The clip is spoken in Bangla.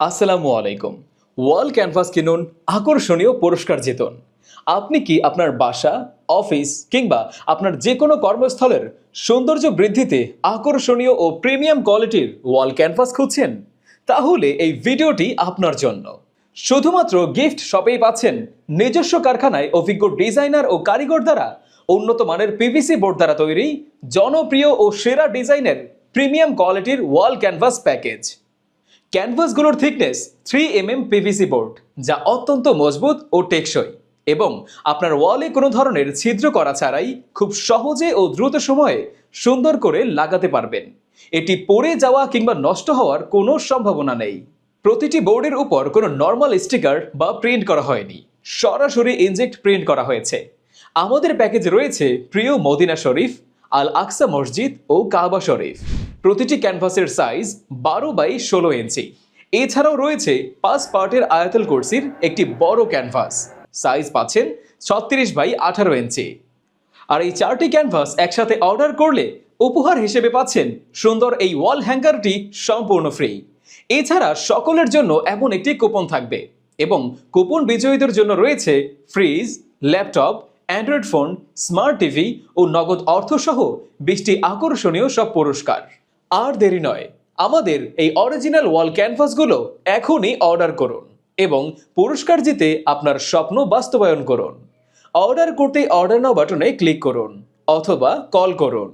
আসসালামু আলাইকুম। ওয়াল ক্যানভাস কিনুন, আকর্ষণীয় পুরস্কার জিতুন। আপনি কি আপনার বাসা, অফিস কিংবা আপনার যে কোনো কর্মস্থলের সৌন্দর্য বৃদ্ধিতে আকর্ষণীয় ও প্রিমিয়াম কোয়ালিটির ওয়াল ক্যানভাস খুঁজছেন? তাহলে এই ভিডিওটি আপনার জন্য। শুধুমাত্র গিফট শপেই পাচ্ছেন নিজস্ব কারখানায় অভিজ্ঞ ডিজাইনার ও কারিগর দ্বারা উন্নত মানের পিভিসি বোর্ড দ্বারা তৈরি, জনপ্রিয় ও সেরা ডিজাইনের প্রিমিয়াম কোয়ালিটির wall canvas package. ক্যানভাসগুলোর thickness three M M PVC board যা অত্যন্ত মজবুত ও টেকসই। এবং আপনার ওয়ালে কোনো ধরনের ছিদ্র করা ছাড়াই খুব সহজে ও দ্রুত সময়ে সুন্দর করে লাগাতে পারবেন। এটি পড়ে যাওয়া কিংবা নষ্ট হওয়ার কোনো সম্ভাবনা নেই। প্রতিটি বোর্ডের উপর কোনো নর্মাল স্টিকার বা প্রিন্ট করা হয়নি। সরাসরি ইনজেক্ট প্রিন্ট করা হয়েছে। আমাদের প্যাকেজে রয়েছে প্রিয় মদিনা শরীফ, আল আকসা মসজিদ ও কাবা শরীফ। প্রতিটি ক্যানভাসের সাইজ বারো বাই ষোলো ইঞ্চি। এছাড়াও রয়েছে পাঁচ পার্টের আয়াতল কোর্সির একটি বড় ক্যানভাস। সাইজ পাচ্ছেন ছত্রিশ বাই আঠারো ইঞ্চি। আর এই চারটি ক্যানভাস একসাথে অর্ডার করলে উপহার হিসেবে পাচ্ছেন সুন্দর এই ওয়াল হ্যাঙ্গারটি সম্পূর্ণ ফ্রি এছাড়া সকলের জন্য এমন একটি কুপন থাকবে এবং কুপন বিজয়ীদের জন্য রয়েছে fridge laptop android phone smart TV ও নগদ অর্থসহ বিশটি আকর্ষণীয় সব পুরস্কার। আর দেরি নয়, আমাদের এই অরিজিনাল ওয়াল ক্যানভাসগুলো এখনই অর্ডার করুন এবং পুরস্কার জিতে আপনার স্বপ্ন বাস্তবায়ন করুন। অর্ডার করতে অর্ডার নাও বাটনে ক্লিক করুন অথবা কল করুন।